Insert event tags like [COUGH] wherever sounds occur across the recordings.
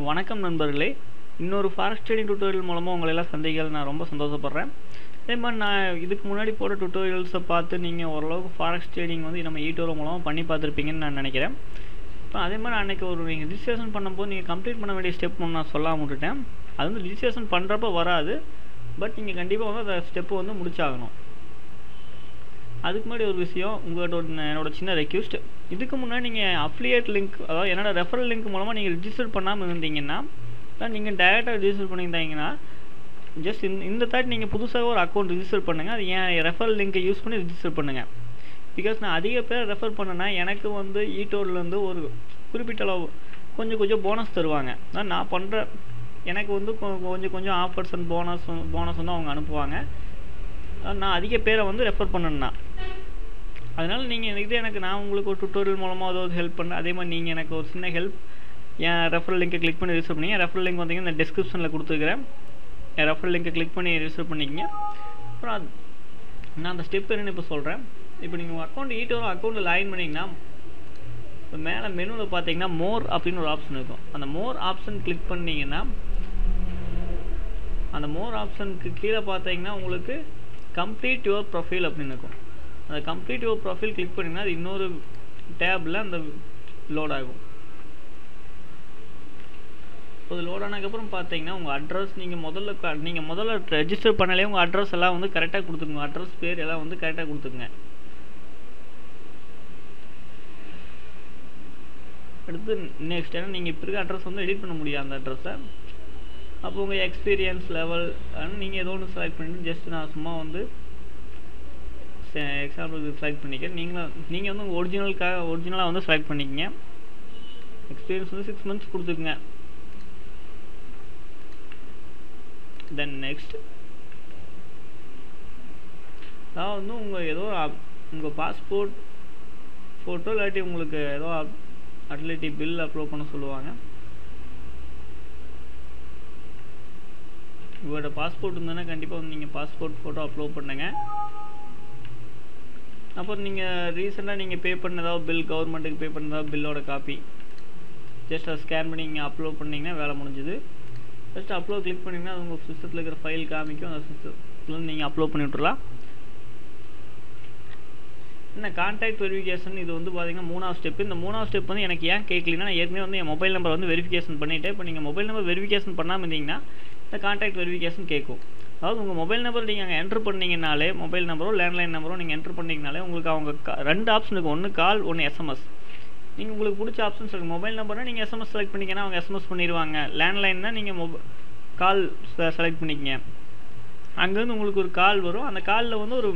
வணக்கம் நண்பர்களே. இன்னொரு ஃபாரஸ்ட் ட்ரேடிங் டுட்டோரியல் மூலமாக உங்களை எல்லாம் சந்திக்கிறது நான் ரொம்ப சந்தோஷப்படுறேன். அதே மாதிரி நான் இதுக்கு முன்னாடி போட்ட டுட்டோரியல்ஸை பார்த்து நீங்கள் ஓரளவுக்கு ஃபாரஸ்ட் ட்ரேடிங் வந்து நம்ம e ஈட்டோர மூலமாக பண்ணி பார்த்துருப்பீங்கன்னு நான் நினைக்கிறேன். இப்போ அதே மாதிரி அன்றைக்கி ஒரு நீங்கள் ரிஜிஸ்ட்ரேஷன் பண்ணும்போது நீங்கள் கம்ப்ளீட் பண்ண வேண்டிய ஸ்டெப் ஒன்று நான் சொல்லாமல் விட்டுட்டேன். அது வந்து ரிஜிஸ்ட்ரேஷன் பண்ணுறப்ப வராது. பட் நீங்கள் கண்டிப்பாக வந்து அந்த ஸ்டெப்பு வந்து முடிச்சாகணும். அதுக்கு முன்னாடி ஒரு விஷயம் உங்கள்கிட்ட ஒரு என்னோட சின்ன ரெக்யூஸ்ட் இதுக்கு முன்னாடி நீங்கள் அஃப்லியேட் லிங்க் அதாவது என்னோட ரெஃபரல் லிங்க் மூலமாக நீங்கள் ரிஜிஸ்டர் பண்ணாமல் இருந்தீங்கன்னா நீங்கள் டேரெக்டாக ரிஜிஸ்டர் பண்ணியிருந்தீங்கன்னா ஜஸ்ட் இந்த இந்த தாட் நீங்கள் புதுசாக ஒரு அக்கௌண்ட் ரிஜிஸ்டர் பண்ணுங்கள் அது என் ரெஃபரல் லிங்க்கை யூஸ் பண்ணி ரிஜிஸ்டர் பண்ணுங்கள் பிகாஸ் நான் அதிக பேர் ரெஃபர் பண்ணேன்னா எனக்கு வந்து ஈட்டோர்லேருந்து ஒரு குறிப்பிட்ட அளவு கொஞ்சம் கொஞ்சம் போனஸ் தருவாங்க. அதான் நான் பண்ணுற எனக்கு வந்து கொ- கொஞ்சம் கொஞ்சம் ஆஃபர்ஸ் அண்ட் போனஸ் போனஸ் வந்து அவங்க அனுப்புவாங்க. நான் அதிக பேரை வந்து ரெஃபர் பண்ணேன்னா. அதனால் நீங்கள் இது எனக்கு நான் உங்களுக்கு ஒரு டுட்டோரியல் மூலமாக ஏதாவது ஹெல்ப் பண்ண அதே மாதிரி நீங்கள் எனக்கு ஒரு சின்ன ஹெல்ப் என் ரெஃபரல் லிங்கை கிளிக் பண்ணி ரிசர்வ் பண்ணிங்க. ரெஃபரல் லிங்க் வந்தீங்கன்னா இந்த டிஸ்கிரிப்ஷனில் கொடுத்துருக்கிறேன். என் ரெஃபரல் லிங்கை கிளிக் பண்ணி ரிசர்வ் பண்ணிக்கங்க. அப்புறம் அது நான் அந்த ஸ்டெப் என்ன இப்போ சொல்கிறேன் இப்போ நீங்கள் உங்கள் அக்கௌண்ட் ஈட்டு அக்கௌண்ட்டில் லாயின் பண்ணிங்கன்னா இப்போ மேலே மெனுவில் பார்த்தீங்கன்னா மோர் அப்படின்னு ஒரு ஆப்ஷன் இருக்கும். அந்த மோர் ஆப்ஷன் கிளிக் பண்ணிங்கன்னா அந்த மோர் ஆப்ஷனுக்கு கீழே பார்த்தீங்கன்னா உங்களுக்கு கம்ப்ளீட் யுவர் ப்ரொஃபைல் அப்படின்னு இருக்கும். அந்த கம்ப்ளீட் யுவர் ப்ரொஃபைல் கிளிக் பண்ணிங்கன்னா அது இன்னொரு டேப்பில் அந்த லோட் ஆகும். அது லோட் ஆனதுக்கப்புறம் பார்த்தீங்கன்னா உங்கள் அட்ரஸ் நீங்கள் முதல்ல நீங்கள் முதல்ல ரெஜிஸ்டர் பண்ணாலே உங்கள் அட்ரஸ் எல்லாம் வந்து கரெக்டாக கொடுத்துருங்க. அட்ரஸ் பேர் எல்லாம் வந்து கரெக்டாக கொடுத்துருங்க. அடுத்து நெக்ஸ்ட் ஏன்னா நீங்கள் இப்போ இருக்க அட்ரஸ் வந்து எடிட் பண்ண முடியாது அந்த அட்ரஸை அப்போ உங்கள் எக்ஸ்பீரியன்ஸ் லெவல் நீங்கள் ஏதோ ஒன்று செலக்ட் பண்ணிட்டு ஜஸ்ட் நான் சும்மா வந்து எக்ஸாம்பிளுக்கு செலக்ட் பண்ணிக்கிறேன் நீங்களும் நீங்கள் வந்து ஒரிஜினலுக்காக ஒரிஜினலாக வந்து செலக்ட் பண்ணிக்கங்க. எக்ஸ்பீரியன்ஸ் வந்து சிக்ஸ் மந்த்ஸ் கொடுத்துக்குங்க. தென் நெக்ஸ்ட் அதாவது வந்து உங்கள் ஏதோ உங்கள் பாஸ்போர்ட் ஃபோட்டோ இல்லாட்டி உங்களுக்கு ஏதோ அட்லிட்டி பில் அப்லோட் பண்ண சொல்லுவாங்க. உங்களோட பாஸ்போர்ட் இருந்ததுன்னா கண்டிப்பாக வந்து நீங்கள் பாஸ்போர்ட் ஃபோட்டோ அப்லோட் பண்ணுங்கள் அப்புறம் நீங்கள் ரீசெண்டாக நீங்கள் பே பண்ண ஏதாவது பில் கவர்மெண்ட்டுக்கு பே பண்ணதா பில்லோட காப்பி ஜஸ்ட் அதை ஸ்கேன் பண்ணி நீங்கள் அப்லோட் பண்ணிங்கன்னா வேலை முடிஞ்சுது. ஜஸ்ட் அப்லோட் கிளிக் பண்ணிங்கன்னா அது உங்கள் சிஸ்டத்தில் இருக்கிற ஃபைல் காமிக்கும் அந்த சிஸ்டத்தில் நீங்கள் அப்லோட் பண்ணி விட்றலாம் என்ன கான்டாக்ட் வெரிஃபிகேஷன் இது வந்து பார்த்தீங்கன்னா மூணாவது ஸ்டெப் இந்த மூணாவது ஸ்டெப் வந்து எனக்கு ஏன் கேட்கலன்னா நான் ஏற்கனவே வந்து என் மொபைல் நம்பர் வந்து வெரிஃபிகேஷன் பண்ணிவிட்டு இப்போ நீங்கள் மொபைல் நம்பர் வெரிஃபிகேஷன் பண்ணாமல் இருந்தீங்கன்னா இந்த கான்டாக்ட் வெரிஃபிகேஷன் கேட்கும். அதாவது உங்கள் மொபைல் நம்பர் நீங்கள் அங்கே என்ட்ரு பண்ணீங்கனாலே மொபைல் நம்பரோ லேண்ட்லைன் நம்பரோ நீங்கள் என்ட்ரு பண்ணிங்கனாலே உங்களுக்கு அவங்க ரெண்டு ஆப்ஷன் இருக்கும் ஒன்று கால் ஒன்று எஸ்எம்எஸ் நீங்கள் உங்களுக்கு பிடிச்ச ஆப்ஷன்ஸ் இருக்குது மொபைல் நம்பர்னால் நீங்கள் எஸ்எம்எஸ் செலக்ட் பண்ணிங்கன்னா அவங்க எஸ்எம்எஸ் பண்ணிடுவாங்க லேண்ட்லைன்னா நீங்கள் மொப கால் செலக்ட் பண்ணிக்கங்க. அங்கேருந்து உங்களுக்கு ஒரு கால் வரும். அந்த காலில் வந்து ஒரு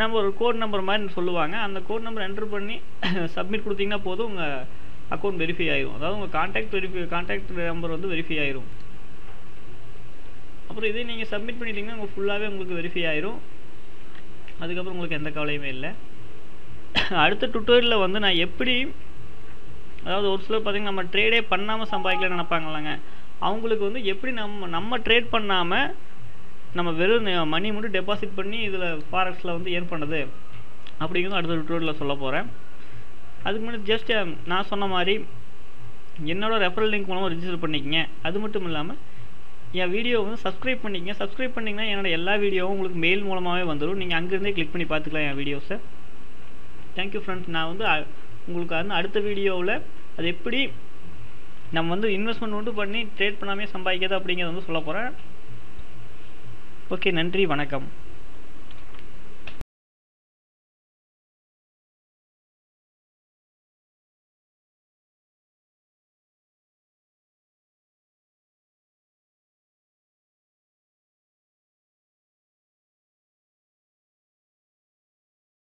நம்பர் ஒரு கோட் நம்பர் மாதிரி சொல்லுவாங்க. அந்த கோட் நம்பர் என்ட்ரு பண்ணி [COUGHS] சப்மிட் கொடுத்தீங்கன்னா போதும். உங்கள் அக்கௌண்ட் வெரிஃபை ஆயிரும். அதாவது உங்கள் கான்டாக்ட் வெரிஃபை கான்டாக்ட் நம்பர் வந்து வெரிஃபை ஆயிரும். அப்புறம் இதே நீங்கள் சப்மிட் பண்ணிட்டீங்கன்னா உங்கள் ஃபுல்லாகவே உங்களுக்கு வெரிஃபை ஆயிரும். அதுக்கப்புறம் உங்களுக்கு எந்த கவலையுமே இல்லை. அடுத்த டுட்டோரியலில் வந்து நான் எப்படி அதாவது ஒரு சிலர் பார்த்தீங்கன்னா நம்ம ட்ரேடே பண்ணாமல் சம்பாதிக்கலாம்னு நினப்பாங்களாங்க. அவங்களுக்கு வந்து எப்படி நம்ம நம்ம ட்ரேட் பண்ணாமல் நம்ம வெறும் மணி மட்டும் டெபாசிட் பண்ணி இதில் ஃபாரக்ஸில் வந்து ஏர்ன் பண்ணுறது அப்படிங்கிறது அடுத்த டுட்டோரியலில் சொல்ல போகிறேன் அதுக்கு முன்னாடி ஜஸ்ட் நான் சொன்ன மாதிரி என்னோட ரெஃபரல் லிங்க் மூலமாக ரிஜிஸ்டர் பண்ணிக்கங்க. அது மட்டும் இல்லாமல் என் வீடியோ வந்து சப்ஸ்கிரைப் பண்ணிக்கங்க. சப்ஸ்கிரைப் பண்ணிங்கன்னா என்னோடய எல்லா வீடியோவும் உங்களுக்கு மெயில் மூலமாகவே வந்துடும் நீங்கள் அங்கேருந்தே கிளிக் பண்ணி பார்த்துக்கலாம் என் வீடியோஸை தேங்க்யூ ஃப்ரெண்ட்ஸ் நான் வந்து உங்களுக்கு வந்து அடுத்த வீடியோவில் அது எப்படி நம்ம வந்து இன்வெஸ்ட்மெண்ட் மட்டும் பண்ணி ட்ரேட் பண்ணாமே சம்பாதிக்கிறது அப்படிங்கிறத வந்து சொல்ல போகிறேன் ஓகே நன்றி. வணக்கம்.